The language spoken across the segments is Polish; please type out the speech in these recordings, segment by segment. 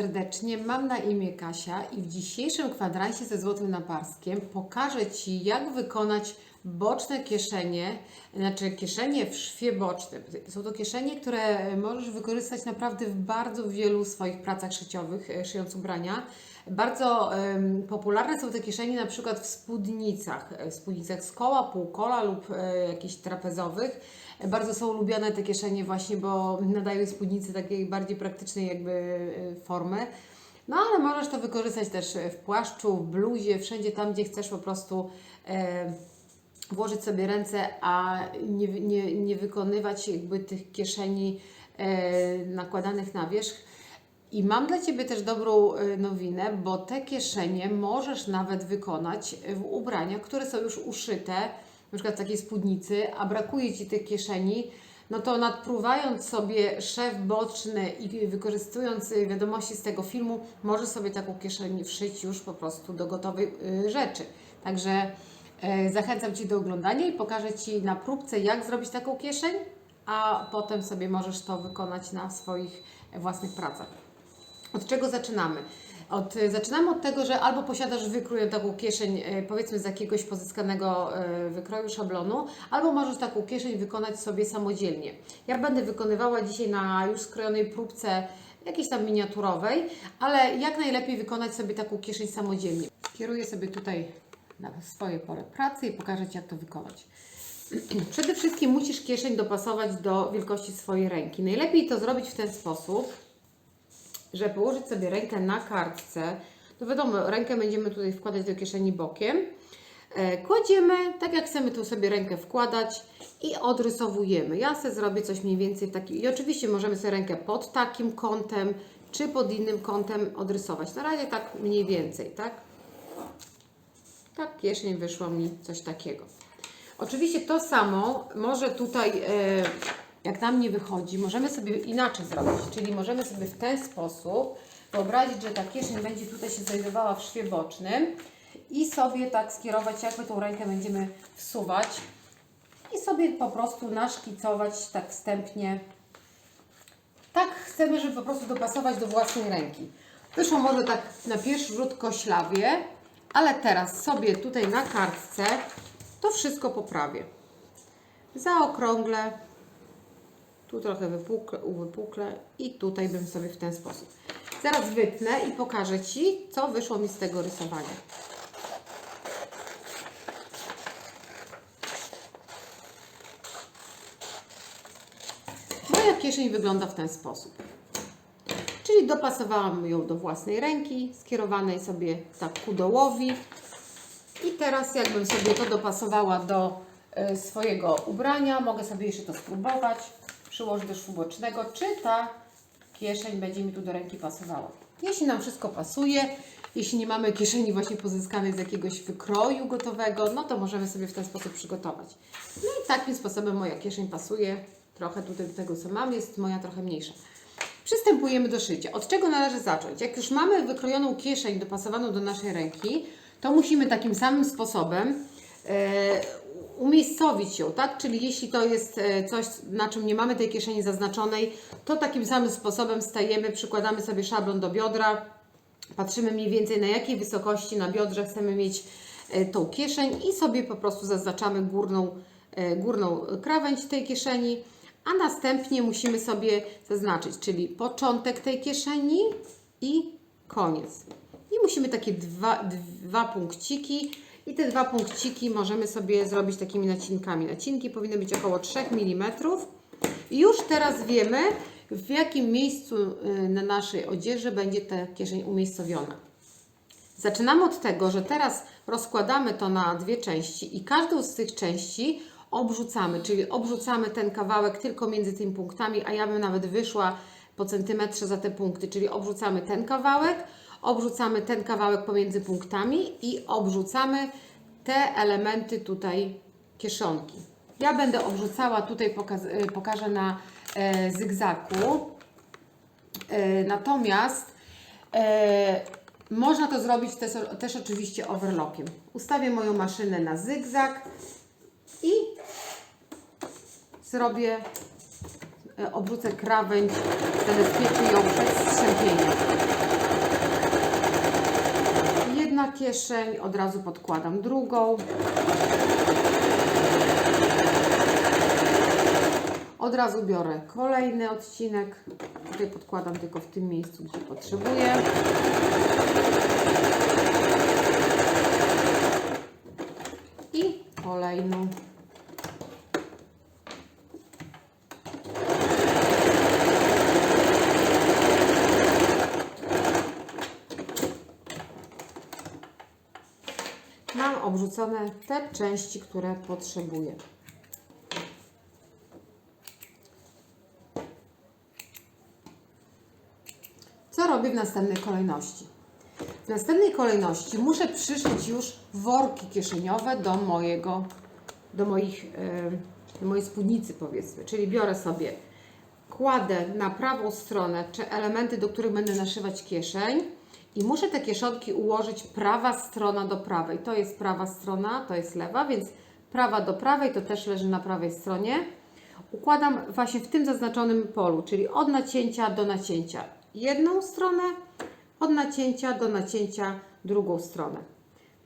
serdecznie. Mam na imię Kasia i w dzisiejszym kwadransie ze złotym naparskiem pokażę Ci, jak wykonać boczne kieszenie, znaczy kieszenie w szwie bocznym. Są to kieszenie, które możesz wykorzystać naprawdę w bardzo wielu swoich pracach szyciowych, e, szyjąc ubrania. Bardzo em, popularne są te kieszenie na przykład w spódnicach, e, w spódnicach z koła, półkola lub e, jakichś trapezowych. Bardzo są lubiane te kieszenie właśnie, bo nadają spódnicy takiej bardziej praktycznej jakby e, formy. No ale możesz to wykorzystać też w płaszczu, w bluzie, wszędzie tam, gdzie chcesz po prostu e, włożyć sobie ręce, a nie, nie, nie wykonywać jakby tych kieszeni e, nakładanych na wierzch. I mam dla Ciebie też dobrą e, nowinę, bo te kieszenie możesz nawet wykonać w ubraniach, które są już uszyte, na przykład w takiej spódnicy, a brakuje Ci tych kieszeni, no to nadpruwając sobie szef boczny i wykorzystując y, wiadomości z tego filmu, możesz sobie taką kieszeń wszyć już po prostu do gotowej y, rzeczy. Także zachęcam Cię do oglądania i pokażę Ci na próbce, jak zrobić taką kieszeń, a potem sobie możesz to wykonać na swoich własnych pracach. Od czego zaczynamy? Od, zaczynamy od tego, że albo posiadasz wykrój taką kieszeń, e, powiedzmy z jakiegoś pozyskanego e, wykroju szablonu, albo możesz taką kieszeń wykonać sobie samodzielnie. Ja będę wykonywała dzisiaj na już skrojonej próbce jakiejś tam miniaturowej, ale jak najlepiej wykonać sobie taką kieszeń samodzielnie. Kieruję sobie tutaj na swoje pole pracy i pokażę Ci, jak to wykonać. Przede wszystkim musisz kieszeń dopasować do wielkości swojej ręki. Najlepiej to zrobić w ten sposób, że położyć sobie rękę na kartce, to wiadomo, rękę będziemy tutaj wkładać do kieszeni bokiem. E, Kładziemy, tak jak chcemy tu sobie rękę wkładać i odrysowujemy. Ja sobie zrobię coś mniej więcej w. I oczywiście możemy sobie rękę pod takim kątem, czy pod innym kątem odrysować. Na razie tak mniej więcej, tak? Tak, kieszeń wyszło mi coś takiego. Oczywiście to samo może tutaj, e, jak nam nie wychodzi, możemy sobie inaczej zrobić. Czyli możemy sobie w ten sposób wyobrazić, że ta kieszeń będzie tutaj się znajdowała w szwie bocznym i sobie tak skierować, jakby tą rękę będziemy wsuwać i sobie po prostu naszkicować tak wstępnie. Tak chcemy, żeby po prostu dopasować do własnej ręki. Wyszło może tak na pierwszy rzut koślawie, ale teraz sobie tutaj na kartce to wszystko poprawię. Zaokrąglę, tu trochę wypukle, uwypuklę i tutaj bym sobie w ten sposób. Zaraz wytnę i pokażę Ci, co wyszło mi z tego rysowania. Moja kieszeń wygląda w ten sposób. Czyli dopasowałam ją do własnej ręki, skierowanej sobie tak ku dołowi. I teraz jakbym sobie to dopasowała do e, swojego ubrania, mogę sobie jeszcze to spróbować, przyłożyć do szwu bocznego, czy ta kieszeń będzie mi tu do ręki pasowała. Jeśli nam wszystko pasuje, jeśli nie mamy kieszeni właśnie pozyskanej z jakiegoś wykroju gotowego, no to możemy sobie w ten sposób przygotować. No i takim sposobem moja kieszeń pasuje. Trochę tutaj do tego, co mam, jest moja trochę mniejsza. Przystępujemy do szycia. Od czego należy zacząć? Jak już mamy wykrojoną kieszeń dopasowaną do naszej ręki, to musimy takim samym sposobem e, umiejscowić ją, tak? Czyli jeśli to jest e, coś, na czym nie mamy tej kieszeni zaznaczonej, to takim samym sposobem stajemy, przykładamy sobie szablon do biodra, patrzymy mniej więcej na jakiej wysokości na biodrze chcemy mieć e, tą kieszeń i sobie po prostu zaznaczamy górną, e, górną krawędź tej kieszeni, a następnie musimy sobie zaznaczyć, czyli początek tej kieszeni i koniec. I musimy takie dwa, dwa punkciki i te dwa punkciki możemy sobie zrobić takimi nacinkami. Nacinki powinny być około 3 mm. I już teraz wiemy, w jakim miejscu y, na naszej odzieży będzie ta kieszeń umiejscowiona. Zaczynamy od tego, że teraz rozkładamy to na dwie części i każdą z tych części obrzucamy, czyli obrzucamy ten kawałek tylko między tymi punktami, a ja bym nawet wyszła po centymetrze za te punkty, czyli obrzucamy ten kawałek, obrzucamy ten kawałek pomiędzy punktami i obrzucamy te elementy tutaj kieszonki. Ja będę obrzucała, tutaj y, pokażę na e, zygzaku, e, natomiast e, można to zrobić też, też oczywiście overlockiem. Ustawię moją maszynę na zygzak i zrobię, e, obrócę krawędź, zabezpieczę ją przed strzępieniem. Jedna kieszeń, od razu podkładam drugą. Od razu biorę kolejny odcinek. Tutaj podkładam tylko w tym miejscu, gdzie potrzebuję. I kolejną. Mam obrzucone te części, które potrzebuję. Co robię w następnej kolejności? W następnej kolejności muszę przyszyć już worki kieszeniowe do mojego, do moich, e, do mojej spódnicy powiedzmy. Czyli biorę sobie, kładę na prawą stronę czy elementy, do których będę naszywać kieszeń i muszę te kieszonki ułożyć prawa strona do prawej. To jest prawa strona, to jest lewa, więc prawa do prawej to też leży na prawej stronie. Układam właśnie w tym zaznaczonym polu, czyli od nacięcia do nacięcia jedną stronę, od nacięcia do nacięcia drugą stronę.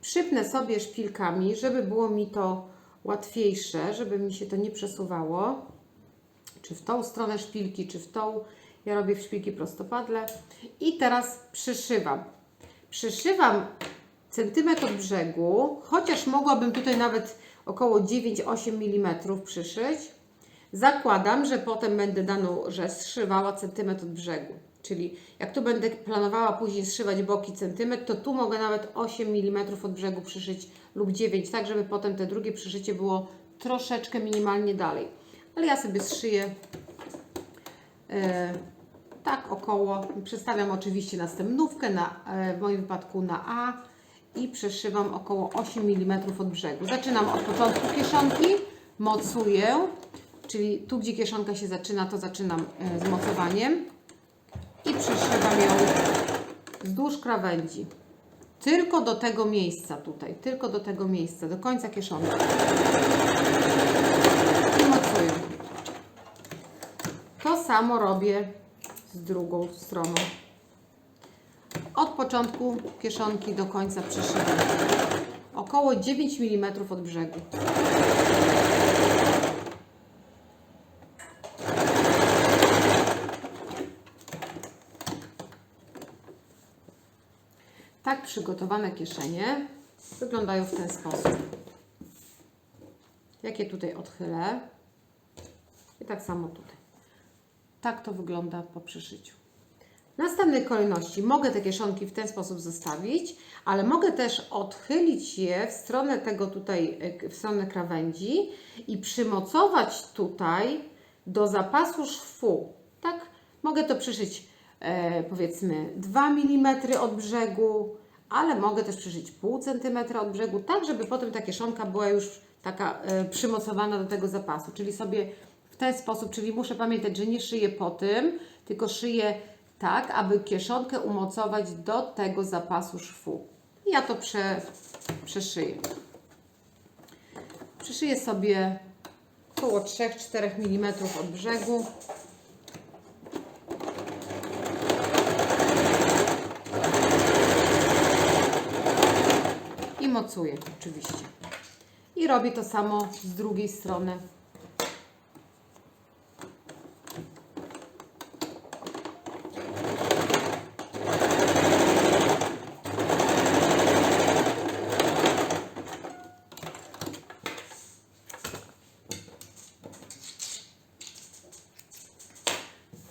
Przypnę sobie szpilkami, żeby było mi to łatwiejsze, żeby mi się to nie przesuwało. Czy w tą stronę szpilki, czy w tą. Ja robię w szpilki prostopadle. I teraz przyszywam. Przyszywam centymetr od brzegu, chociaż mogłabym tutaj nawet około 9-8 mm przyszyć. Zakładam, że potem będę daną rzecz zszywała centymetr od brzegu. Czyli jak tu będę planowała później zszywać boki centymetr, to tu mogę nawet 8 mm od brzegu przyszyć lub 9, tak żeby potem te drugie przyszycie było troszeczkę minimalnie dalej. Ale ja sobie zszyję e, tak około, przestawiam oczywiście następnówkę, na, e, w moim wypadku na A i przeszywam około 8 mm od brzegu. Zaczynam od początku kieszonki, mocuję, czyli tu gdzie kieszonka się zaczyna, to zaczynam e, z mocowaniem i przeszywam ją wzdłuż krawędzi. Tylko do tego miejsca tutaj, tylko do tego miejsca, do końca kieszonki. I mocuję. To samo robię z drugą stroną. Od początku kieszonki do końca przeszywam. Około 9 mm od brzegu. Tak przygotowane kieszenie wyglądają w ten sposób. Jakie tutaj odchylę. I tak samo tutaj. Tak to wygląda po przyszyciu. W następnej kolejności mogę te kieszonki w ten sposób zostawić, ale mogę też odchylić je w stronę tego tutaj, e, w stronę krawędzi i przymocować tutaj do zapasu szwu. Tak? Mogę to przyszyć e, powiedzmy 2 mm od brzegu, ale mogę też przyszyć pół centymetra od brzegu, tak żeby potem ta kieszonka była już taka e, przymocowana do tego zapasu. Czyli sobie ten sposób, czyli muszę pamiętać, że nie szyję po tym, tylko szyję tak, aby kieszonkę umocować do tego zapasu szwu. Ja to prze, przeszyję. Przyszyję sobie około 3-4 mm od brzegu. I mocuję oczywiście. I robię to samo z drugiej strony.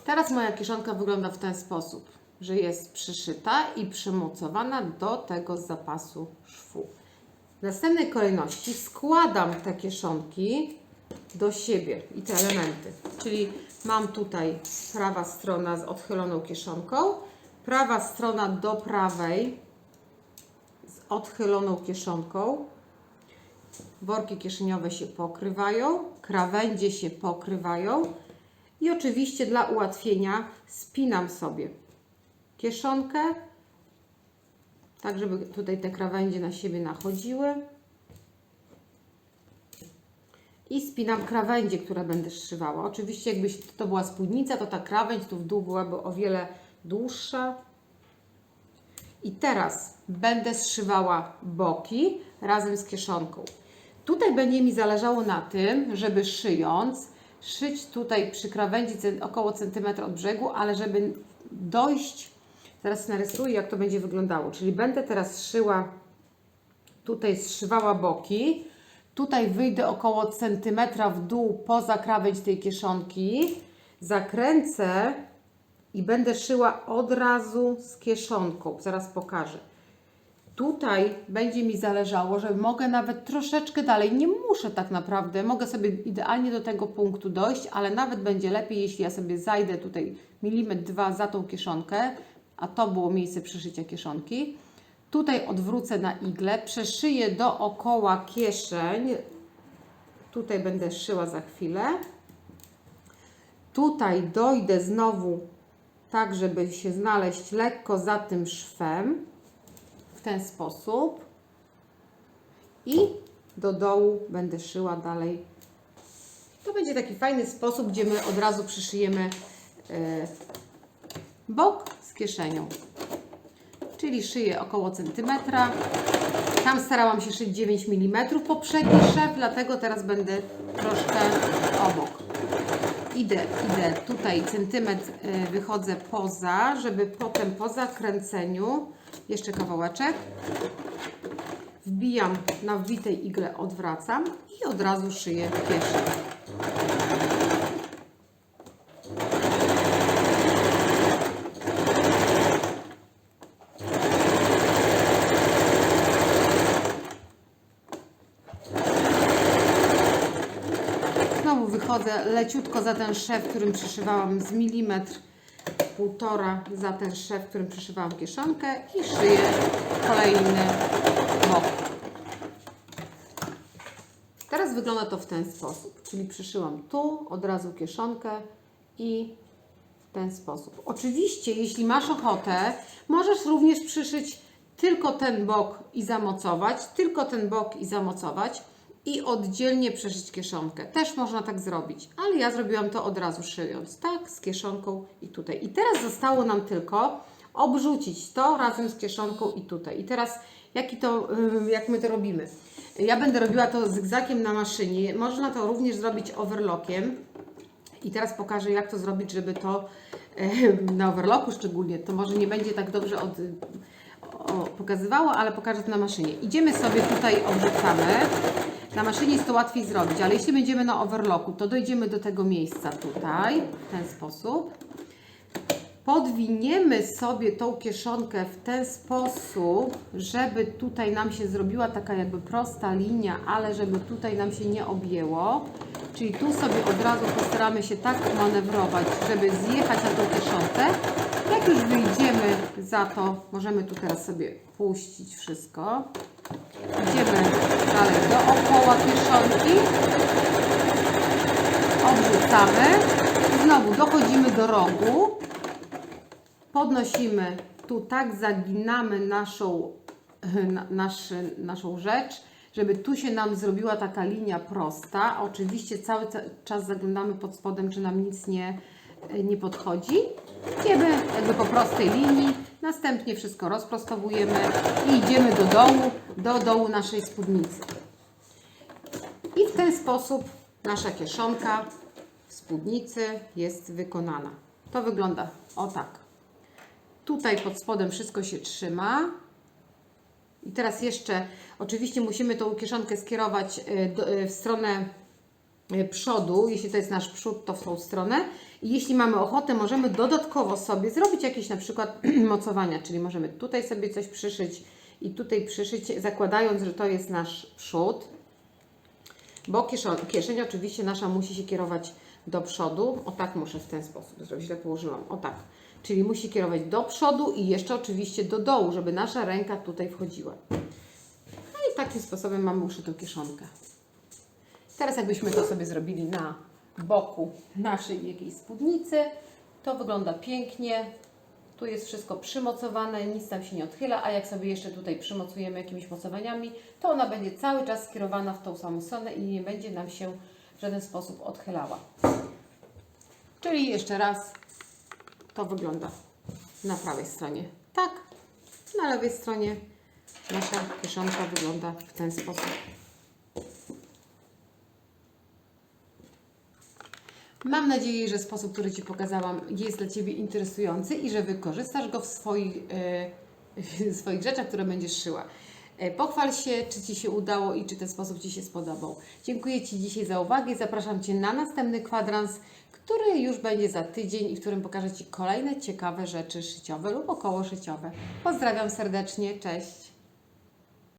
Teraz moja kieszonka wygląda w ten sposób, że jest przyszyta i przymocowana do tego zapasu szwu. W następnej kolejności składam te kieszonki do siebie i te elementy. Czyli mam tutaj prawa strona z odchyloną kieszonką, prawa strona do prawej z odchyloną kieszonką. Worki kieszeniowe się pokrywają, krawędzie się pokrywają i oczywiście dla ułatwienia spinam sobie kieszonkę, tak żeby tutaj te krawędzie na siebie nachodziły. I spinam krawędzie, które będę zszywała. Oczywiście jakbyś to była spódnica, to ta krawędź tu w dół byłaby o wiele dłuższa. I teraz będę zszywała boki razem z kieszonką. Tutaj będzie mi zależało na tym, żeby szyjąc, szyć tutaj przy krawędzi około centymetra od brzegu, ale żeby dojść, zaraz narysuję jak to będzie wyglądało, czyli będę teraz szyła, tutaj zszywała boki, tutaj wyjdę około centymetra w dół poza krawędź tej kieszonki, zakręcę i będę szyła od razu z kieszonką, zaraz pokażę. Tutaj będzie mi zależało, że mogę nawet troszeczkę dalej, nie muszę tak naprawdę, mogę sobie idealnie do tego punktu dojść, ale nawet będzie lepiej, jeśli ja sobie zajdę tutaj milimetr, dwa za tą kieszonkę, a to było miejsce przyszycia kieszonki. Tutaj odwrócę na igle, przeszyję dookoła kieszeń, tutaj będę szyła za chwilę. Tutaj dojdę znowu tak, żeby się znaleźć lekko za tym szwem w ten sposób i do dołu będę szyła dalej. To będzie taki fajny sposób, gdzie my od razu przyszyjemy e, bok z kieszenią. Czyli szyję około centymetra. Tam starałam się szyć 9 mm poprzedni szef, dlatego teraz będę troszkę obok. Idę, idę tutaj centymetr e, wychodzę poza, żeby potem po zakręceniu jeszcze kawałeczek wbijam na wbitej igle, odwracam i od razu szyję kieszeń. Wychodzę leciutko za ten szef, którym przyszywałam z milimetr, półtora za ten szef, którym przyszywałam kieszonkę i szyję kolejny bok. Teraz wygląda to w ten sposób, czyli przyszyłam tu od razu kieszonkę i w ten sposób. Oczywiście, jeśli masz ochotę, możesz również przyszyć tylko ten bok i zamocować, tylko ten bok i zamocować i oddzielnie przeszyć kieszonkę. Też można tak zrobić, ale ja zrobiłam to od razu szyjąc, tak, z kieszonką i tutaj. I teraz zostało nam tylko obrzucić to razem z kieszonką i tutaj. I teraz jaki to, jak my to robimy? Ja będę robiła to zygzakiem na maszynie. Można to również zrobić overlockiem. I teraz pokażę, jak to zrobić, żeby to na overlocku szczególnie, to może nie będzie tak dobrze od, o, pokazywało, ale pokażę to na maszynie. Idziemy sobie tutaj, obrzucamy. Na maszynie jest to łatwiej zrobić, ale jeśli będziemy na overlocku, to dojdziemy do tego miejsca tutaj, w ten sposób. Podwiniemy sobie tą kieszonkę w ten sposób, żeby tutaj nam się zrobiła taka jakby prosta linia, ale żeby tutaj nam się nie objęło. Czyli tu sobie od razu postaramy się tak manewrować, żeby zjechać na tą kieszonkę. Jak już wyjdziemy za to, możemy tu teraz sobie puścić wszystko. Idziemy dalej dookoła kieszonki. Odrzucamy. Znowu dochodzimy do rogu. Podnosimy tu tak, zaginamy naszą, na, nasz, naszą rzecz, żeby tu się nam zrobiła taka linia prosta. Oczywiście cały ca- czas zaglądamy pod spodem, czy nam nic nie, nie podchodzi. Idziemy jakby po prostej linii, następnie wszystko rozprostowujemy i idziemy do dołu, do dołu naszej spódnicy. I w ten sposób nasza kieszonka w spódnicy jest wykonana. To wygląda o tak. Tutaj pod spodem wszystko się trzyma. I teraz jeszcze, oczywiście musimy tą kieszonkę skierować do- y, w stronę y, przodu. Jeśli to jest nasz przód, to w tą stronę. Jeśli mamy ochotę, możemy dodatkowo sobie zrobić jakieś na przykład mocowania, czyli możemy tutaj sobie coś przyszyć i tutaj przyszyć, zakładając, że to jest nasz przód. Bo kieszon, kieszeń oczywiście nasza musi się kierować do przodu. O tak muszę w ten sposób zrobić, źle położyłam. O tak. Czyli musi kierować do przodu i jeszcze oczywiście do dołu, żeby nasza ręka tutaj wchodziła. No i takim sposobem mamy uszytą kieszonkę. Teraz jakbyśmy to sobie zrobili na boku naszej jakiejś spódnicy, to wygląda pięknie. Tu jest wszystko przymocowane, nic tam się nie odchyla, a jak sobie jeszcze tutaj przymocujemy jakimiś mocowaniami, to ona będzie cały czas skierowana w tą samą stronę i nie będzie nam się w żaden sposób odchylała. Czyli jeszcze raz to wygląda na prawej stronie tak, Na lewej stronie nasza kieszonka wygląda w ten sposób. Mam nadzieję, że sposób, który Ci pokazałam, jest dla Ciebie interesujący i że wykorzystasz go w swoich, e, w swoich rzeczach, które będziesz szyła. E, Pochwal się, czy Ci się udało i czy ten sposób Ci się spodobał. Dziękuję Ci dzisiaj za uwagę zapraszam Cię na następny kwadrans, który już będzie za tydzień i w którym pokażę Ci kolejne ciekawe rzeczy szyciowe lub około szyciowe. Pozdrawiam serdecznie, cześć!